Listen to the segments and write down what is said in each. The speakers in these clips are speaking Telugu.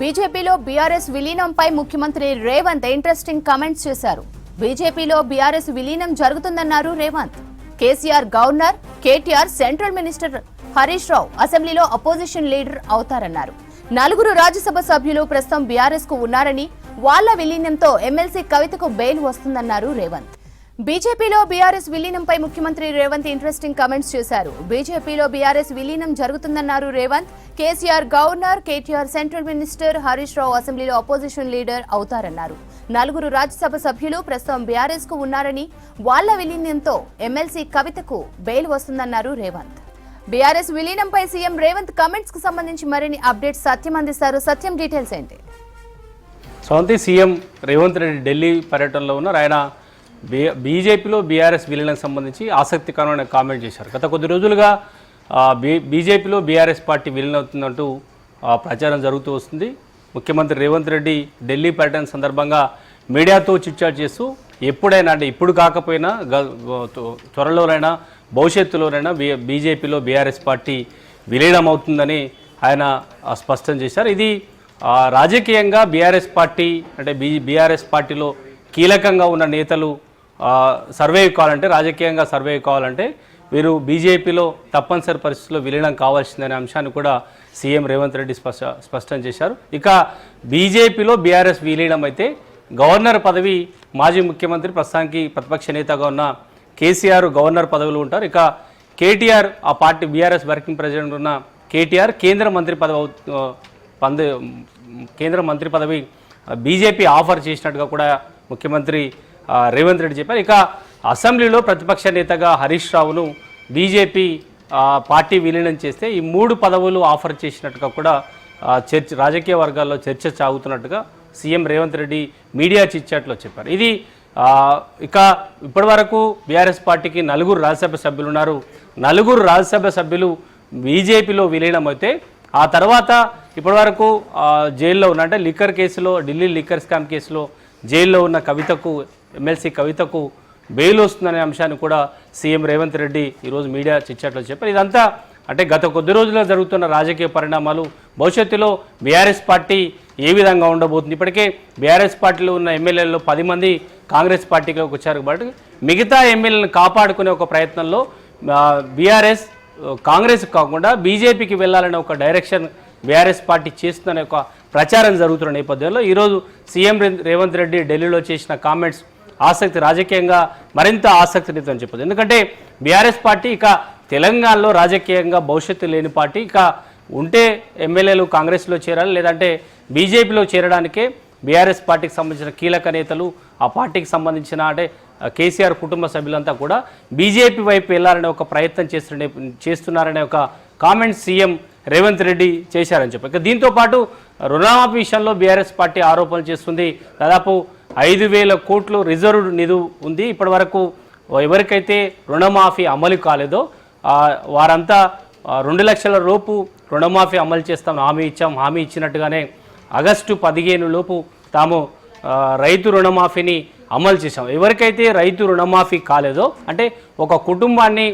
బీజేపీలో బీఆర్ఎస్ విలీనంపై ముఖ్యమంత్రి రేవంత్ ఇంట్రెస్టింగ్ కామెంట్స్ చేశారు. బీజేపీలో బీఆర్ఎస్ విలీనం జరుగుతుందన్నారు Revanth. KCR governor KTR central minister Harish Rao అసెంబ్లీలో అపోజిషన్ లీడర్ అవుతారన్నారు. నలుగురు రాజ్యసభ సభ్యులు ప్రస్తుతం బీఆర్ఎస్కు ఉన్నారని వాళ్ళ విలీనంతో ఎమ్మెల్సీ కవితకు బెయిల్ వస్తుందన్నారు రేవంత్. బీజేపీలో బీఆర్ఎస్ విలీనంపై ముఖ్యమంత్రి రేవంత్ ఇంట్రెస్టింగ్ కామెంట్స్ చేశారు. బీజేపీలో బీఆర్ఎస్ విలీనం జరుగుతుందన్నారు Revanth. KCR governor KTR central minister Harish Rao అసెంబ్లీలో అపోజిషన్ లీడర్ అవుతారన్నారు. నలుగురు రాజ్యసభ సభ్యులు ప్రస్తుతం బీఆర్ఎస్కు ఉన్నారని వాళ్ళ విలీనంతో ఎమ్మెల్సీ కవితకు బెయిల్ వస్తుందన్నారు రేవంత్. బీఆర్ఎస్ విలీనంపై సీఎం రేవంత్ కమెంట్స్కు సంబంధించి మరిన్ని అప్డేట్స్ సత్యం అందిస్తారు. సత్యం డీటెయిల్స్ ఏంటి? సొంతి సీఎం రేవంత్ రెడ్డి ఢిల్లీ పర్యటనలో ఉన్నారు. ఆయన బీజేపీలో బీఆర్ఎస్ విలీనం సంబంధించి ఆసక్తికరమైన కామెంట్ చేశారు. గత కొద్ది రోజులుగా బీ బీజేపీలో బీఆర్ఎస్ పార్టీ విలీనం అవుతుందంటూ ప్రచారం జరుగుతూ వస్తుంది. ముఖ్యమంత్రి రేవంత్ రెడ్డి ఢిల్లీ పర్యటన సందర్భంగా మీడియాతో చిట్చాట్ చేస్తూ ఎప్పుడైనా అంటే ఇప్పుడు కాకపోయినా గ- త్వరలోనైనా భవిష్యత్తులోనైనా బీ బీజేపీలో బీఆర్ఎస్ పార్టీ విలీనం అవుతుందని ఆయన స్పష్టం చేశారు. ఇది రాజకీయంగా బీఆర్ఎస్ పార్టీ అంటే బీ బీఆర్ఎస్ పార్టీలో కీలకంగా ఉన్న నేతలు సర్వే కావాలంటే రాజకీయంగా సర్వే కావాలంటే వీరు బీజేపీలో తప్పనిసరి పరిస్థితుల్లో విలీనం కావాల్సిందనే అంశాన్ని కూడా సీఎం రేవంత్ రెడ్డి స్పష్ట స్పష్టం చేశారు. ఇక బీజేపీలో బీఆర్ఎస్ విలీనం అయితే గవర్నర్ పదవి మాజీ ముఖ్యమంత్రి ప్రస్తుతానికి ప్రతిపక్ష నేతగా ఉన్న కేసీఆర్ గవర్నర్ పదవులు ఉంటారు. ఇక కేటీఆర్ ఆ పార్టీ బీఆర్ఎస్ వర్కింగ్ ప్రెసిడెంట్ ఉన్న కేటీఆర్ కేంద్ర మంత్రి పదవి అవు- పంద కేంద్ర మంత్రి పదవి బీజేపీ ఆఫర్ చేసినట్టుగా కూడా ముఖ్యమంత్రి రేవంత్ రెడ్డి చెప్పారు. ఇక అసెంబ్లీలో ప్రతిపక్ష నేతగా హరీష్ రావును బీజేపీ పార్టీ విలీనం చేస్తే ఈ మూడు పదవులు ఆఫర్ చేసినట్టుగా కూడా చర్చ రాజకీయ వర్గాల్లో చర్చ సాగుతున్నట్టుగా సీఎం రేవంత్ రెడ్డి మీడియా చిచ్చాట్లో చెప్పారు. ఇది ఇక ఇక ఇప్పటివరకు బీఆర్ఎస్ పార్టీకి నలుగురు రాజ్యసభ సభ్యులు ఉన్నారు నలుగురు రాజ్యసభ సభ్యులు బీజేపీలో విలీనం అయితే ఆ తర్వాత ఇప్పటివరకు వరకు జైల్లో ఉన్న అంటే లిక్కర్ కేసులో ఢిల్లీ లిక్కర్ స్కామ్ కేసులో జైల్లో ఉన్న కవితకు ఎమ్మెల్సీ కవితకు బెయిల్ వస్తుందనే అంశాన్ని కూడా సీఎం రేవంత్ రెడ్డి ఈరోజు మీడియా చిచ్చాట్లో చెప్పారు. ఇదంతా అంటే గత కొద్ది రోజుల్లో జరుగుతున్న రాజకీయ పరిణామాలు భవిష్యత్తులో బీఆర్ఎస్ పార్టీ ఏ విధంగా ఉండబోతుంది? ఇప్పటికే బీఆర్ఎస్ పార్టీలో ఉన్న ఎమ్మెల్యేలలో పది మంది కాంగ్రెస్ పార్టీలోకి వచ్చారు కాబట్టి మిగతా ఎమ్మెల్యేలను కాపాడుకునే ఒక ప్రయత్నంలో బీఆర్ఎస్ కాంగ్రెస్ కాకుండా బీజేపీకి వెళ్ళాలనే ఒక డైరెక్షన్ బీఆర్ఎస్ పార్టీ చేస్తుందనే ఒక ప్రచారం జరుగుతున్న నేపథ్యంలో ఈరోజు సీఎం రేవంత్ రెడ్డి ఢిల్లీలో చేసిన కామెంట్స్ ఆసక్తి రాజకీయంగా మరింత ఆసక్తినితని చెప్పదు ఎందుకంటే బీఆర్ఎస్ పార్టీ ఇక తెలంగాణలో రాజకీయంగా భవిష్యత్తు లేని పార్టీ. ఇక ఉంటే ఎమ్మెల్యేలు కాంగ్రెస్లో చేరాలి లేదంటే బీజేపీలో చేరడానికే బీఆర్ఎస్ పార్టీకి సంబంధించిన కీలక నేతలు ఆ పార్టీకి సంబంధించిన అంటే కేసీఆర్ కుటుంబ సభ్యులంతా కూడా బీజేపీ వైపు వెళ్ళాలనే ఒక ప్రయత్నం చేస్తుండే చేస్తున్నారనే ఒక కామెంట్ సీఎం రేవంత్ రెడ్డి చేశారని చెప్పి. ఇక దీంతో పాటు రుణమాఫీ విషయంలో బీఆర్ఎస్ పార్టీ ఆరోపణలు చేస్తుంది. దాదాపు ఐదు వేల కోట్లు రిజర్వ్డ్ నిధు ఉంది. ఇప్పటి వరకు ఎవరికైతే రుణమాఫీ అమలు కాలేదో వారంతా రెండు లక్షల లోపు రుణమాఫీ అమలు చేస్తాం. హామీ ఇచ్చాం. హామీ ఇచ్చినట్టుగానే ఆగస్టు పదిహేను లోపు తాము రైతు రుణమాఫీని అమలు చేశాం. ఎవరికైతే రైతు రుణమాఫీ కాలేదో అంటే ఒక కుటుంబాన్ని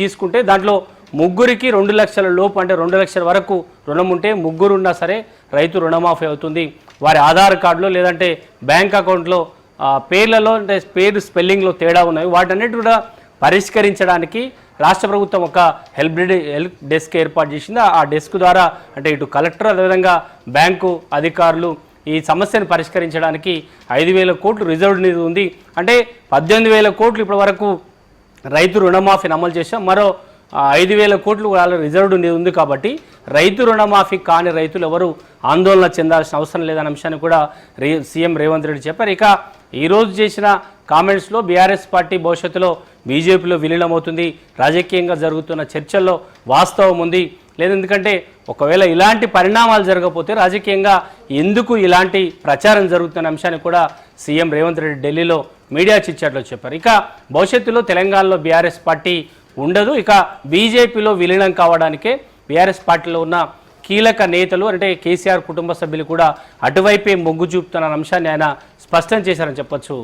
తీసుకుంటే దాంట్లో ముగ్గురికి రెండు లక్షల లోపు అంటే రెండు లక్షల వరకు రుణం ఉంటే ముగ్గురు ఉన్నా సరే రైతు రుణమాఫీ అవుతుంది. వారి ఆధార్ కార్డులో లేదంటే బ్యాంక్ అకౌంట్లో పేర్లలో అంటే పేరు స్పెల్లింగ్లో తేడా ఉన్నాయి. వాటన్నిటి కూడా పరిష్కరించడానికి రాష్ట్ర ప్రభుత్వం ఒక హెల్ప్ హెల్ప్ డెస్క్ ఏర్పాటు చేసింది. ఆ డెస్క్ ద్వారా అంటే ఇటు కలెక్టర్ అదేవిధంగా బ్యాంకు అధికారులు ఈ సమస్యను పరిష్కరించడానికి ఐదు వేల కోట్లు రిజర్వ్ నిధి ఉంది. అంటే పద్దెనిమిది వేల కోట్లు ఇప్పటి వరకు రైతు రుణమాఫీని అమలు చేశాం. మరో ఐదు వేల కోట్లు వాళ్ళ రిజర్వ్డ్ ఉంది కాబట్టి రైతు రుణమాఫీ కాని రైతులు ఎవరు ఆందోళన చెందాల్సిన అవసరం లేదన్న అంశాన్ని కూడా రే సీఎం రేవంత్ రెడ్డి చెప్పారు. ఇక ఈరోజు చేసిన కామెంట్స్లో బీఆర్ఎస్ పార్టీ భవిష్యత్తులో బీజేపీలో విలీనమవుతుంది. రాజకీయంగా జరుగుతున్న చర్చల్లో వాస్తవం ఉంది. లేదు ఎందుకంటే ఒకవేళ ఇలాంటి పరిణామాలు జరగకపోతే రాజకీయంగా ఎందుకు ఇలాంటి ప్రచారం జరుగుతున్న అంశాన్ని కూడా సీఎం రేవంత్ రెడ్డి ఢిల్లీలో మీడియా చిచ్చాట్లో చెప్పారు. ఇక భవిష్యత్తులో తెలంగాణలో బీఆర్ఎస్ పార్టీ ఉండదు. ఇక బీజేపీలో విలీనం కావడానికే బీఆర్ఎస్ పార్టీలో ఉన్న కీలక నేతలు అంటే కేసీఆర్ కుటుంబ సభ్యులు కూడా అటువైపే మొగ్గు చూపుతున్న అంశాన్ని ఆయన స్పష్టం చేశారని చెప్పొచ్చు.